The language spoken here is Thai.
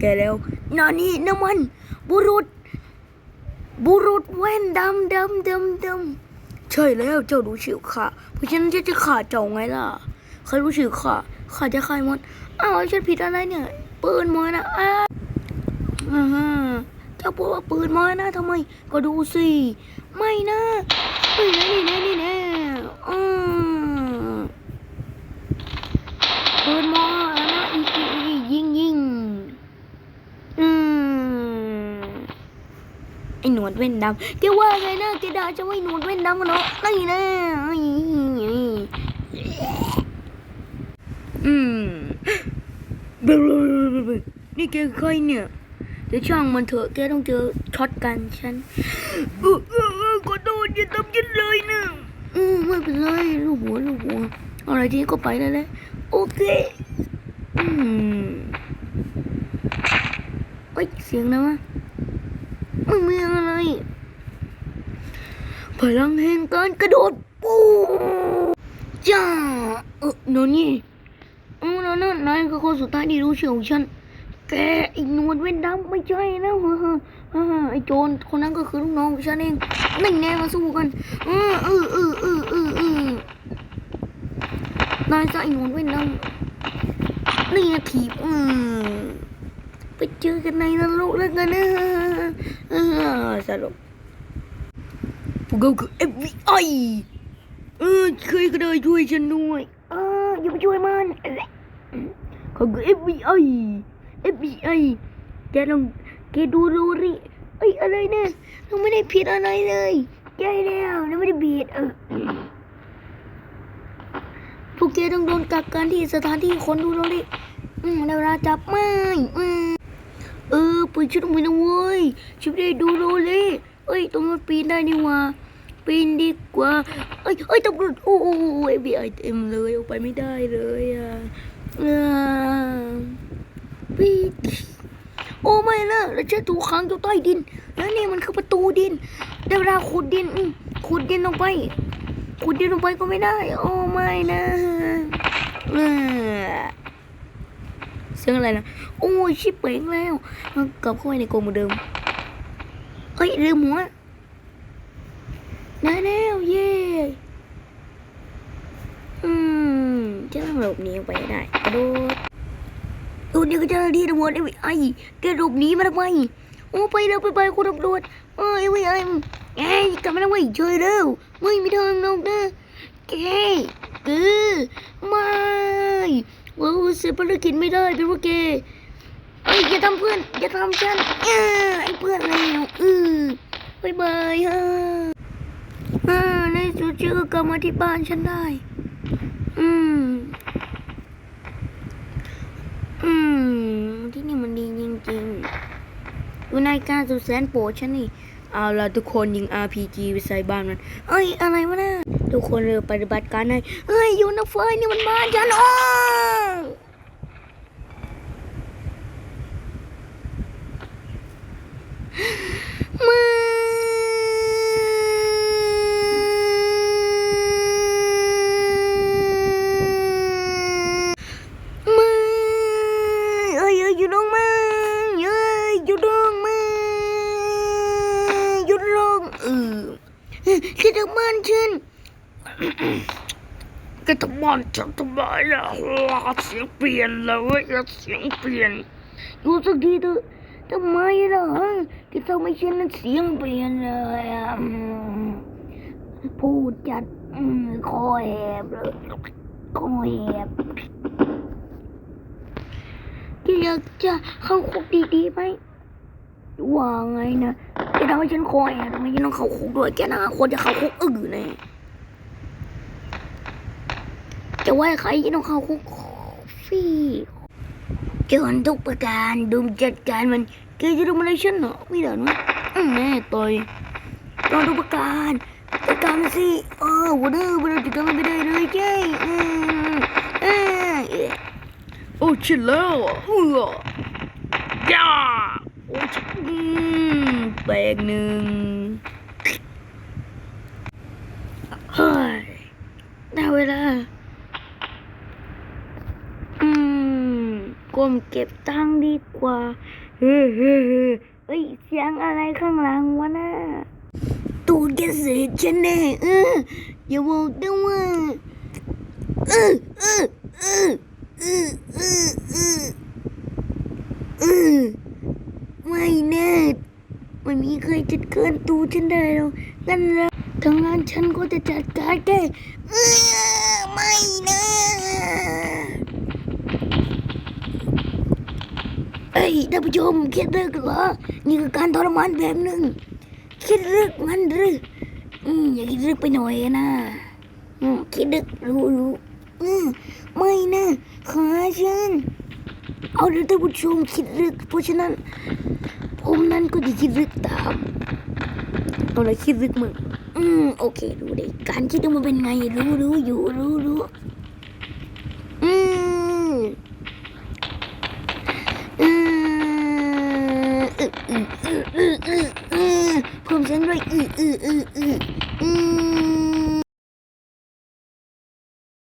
แกแล้วนานี่น้ำมัน บุรุษ บุรุษแว่นดำดำดำดำใช่แล้วเจ้ารู้ชื่อข้าเพราะฉะนั้นจะจะขาเจ้าไงล่ะใครรู้ชื่อข้าข้าจะฆ่าหมดอ้าวฉันผิดอะไรเนี่ย ปืนมานะอ้าอ่าฮะเจ้าพูดว่าปืนมานะทำไม ก็ดูสิ ไม่นะนี่นะนี่นะนี่ะอืมปืนมาแล้วนะอีอีอียิงยิงอืม ไอ้หน วดเว้นดำแกว่าไงนะแกด่าจะไว้หนวดเว้นดำกันเนาะนี่นะอืมนี่แกใครเนี่ยเดี๋ยวช่างมันเถอะแกต้องเจอช็อตกันฉันเออเออเออขอโทษอย่าทำฉันเลยนะอืมไม่เป็นไรลูกหัวลูกหัวอะไรทีนี้ก็ไปแล้วแหละโอเคอืมเอ้ยเสียงนะวะไม่มีอะไร พลังแห่งการกระโดดปูจ้าเออโนนี่เออนั่นนั่นนายคือคนสุดท้ายที่รู้เชื่อของฉัน แกไอ้หนวดเว้นดำไม่ใช่นะฮ่าฮ่าฮ่าไอโจรคนนั้นก็คือลูกน้องของฉันเองไม่แน่มาสู้กันเออเออเออเออเออเออนายจะไอ้หนวดเว้นดำนี่ถีบอืม ไปเจอกันในนรกแล้วกันนะสรุปพวกเขาคือ FBI เออใครก็ได้ช่วยฉันด้วยเอออย่าไปช่วยมันเขาคือ FBI FBI แกลองแกดูดูริเอ้ยอะไรเนี่ยเราไม่ได้ผิดอะไรเลยใช่แล้วเราไม่ได้ผิดเออพวกแกต้องโดนกักกันที่สถานที่คนดูโรลิอืมแล้วเวลาจับไม่อืม เออปืนชุดมือนะเว้ยชุดได้ดูโรเลยเอ้ยตรงนั้นปีนได้นี่ว่าปีนดีกว่า เอ้ยเอ้ยตำรวจโอ้โหเอฟบีไอเต็มเลยออกไปไม่ได้เลยอะปีโอ้ไม่นะแล้วฉันถูกขังอยู่ใต้ดิน แล้วนี่มันคือประตูดินได้เวลาขุดดินขุดดินลงไปขุดดินลงไปก็ไม่ได้ โอ้ไม่นะเออ สียงอะไรนะโอ้ยชิบเป๋งแล้วกลับเข้าไปในกรงเหมือนเดิมเฮ้ยลืมหัวได้แล้วเย่อืมจะต้องหลบหนีไปได้กระโดดดูนี่ก็เจ้าหน้าที่ตำรวจไอ้ไอ้แกหลบหนีมาทำไมโอ้ไปแล้วไปไปคุณตำรวจเอ้ยไอ้ไอ้ไอ้กลับมาแล้วเว้ยช่วยเร็วไม่มีทางลงนะแกคือไม่โอ้ เสียภารกิจไม่ได้เป็นว่าแกเอ้ยอย่าทำเพื่อนอย่าทำฉันเออไอ้เพื่อนแล้วอือบายบายฮะอ่าในสุดชื่อก็มาที่บ้านฉันได้ อืม อืม ที่นี่มันดีจริงๆดูนายการสุดแสนโปรดฉันนี่ เอาละทุกคนยิง RPG ไปใส่บ้านมัน เอ้ย อะไรวะนะทุกคนเริ่มปฏิบัติการในเอ้ย อยู่นะเฟยนี่มันบ้านฉันอ้อ ไม่ไม่อเอ้ยหยุดลงมาเอ้ยหยุดลงมาหยุดลงเออคิดถึงบ้านฉันก็ทำบ้านฉันทำไมล่ะเสียงเปลี่ยนเลยเสียงเปลี่ยนอยู่สักทีเถอะ ทำไมล่ะที่ทำให้ฉันนั้นเสียงเปลี่ยนเลยอะพูดจัดคอแหบเลยคอแหบที่อยากจะเข้าคุกดีๆไหมว่าไงนะจะทำให้ฉันคอแหบทำไมฉันต้องเข้าคุกด้วยแกนะควรจะเข้าคุกอื่นแน่จะว่าใครจะต้องเข้าคุกฟรี จนทุกประการดูจัดการมันแกจะทำอะไรฉันเหรอไม่ได้นะอืมแน่ต่อยจนทุกประการจัดการมันสิเออวันนี้วันนี้จัดการมันไม่ได้เลยเจ้อืมเออโอ้ชิลแล้วอะเออย่าโอ้ชิอืมแบกหนึ่งเฮ้ยได้เวลา อืมเก็บตังดีกว่าเฮ้เฮ้เฮ้เอ้ยเสียงอะไรข้างหลังวะน่ะตูดแกเสียฉันแน่เอออย่าบอกนะว่าเออเออเออเออเออเออเออไม่แน่ไม่มีใครจัดเการตูฉันได้หรอกงั้นแล้วทางงานฉันก็จะจัดการแกเออไม่นะ เอ้ยท่านผู้ชมคิดเรื่องเหรอ นี่คือการทรมานแบบหนึ่งคิดเรื่องมันหรืออืมอย่าคิดเรื่องไปหน่อยนะอืมคิดเรื่องรู้รู้อืมไม่นะขาฉันเอาเดี๋ยวท่านผู้ชมคิดเรื่องเพราะฉะนั้น ผมนั้นก็จะคิดเรื่องตามเอาเลยคิดเรื่องมึงอืมโอเครู้เลยการคิดมันเป็นไงรู้รู้อยู่รู้รู้อืม อืมอืออืออืออืออืออือ เพิ่มเสียงด้วยอืออืออืออืออืม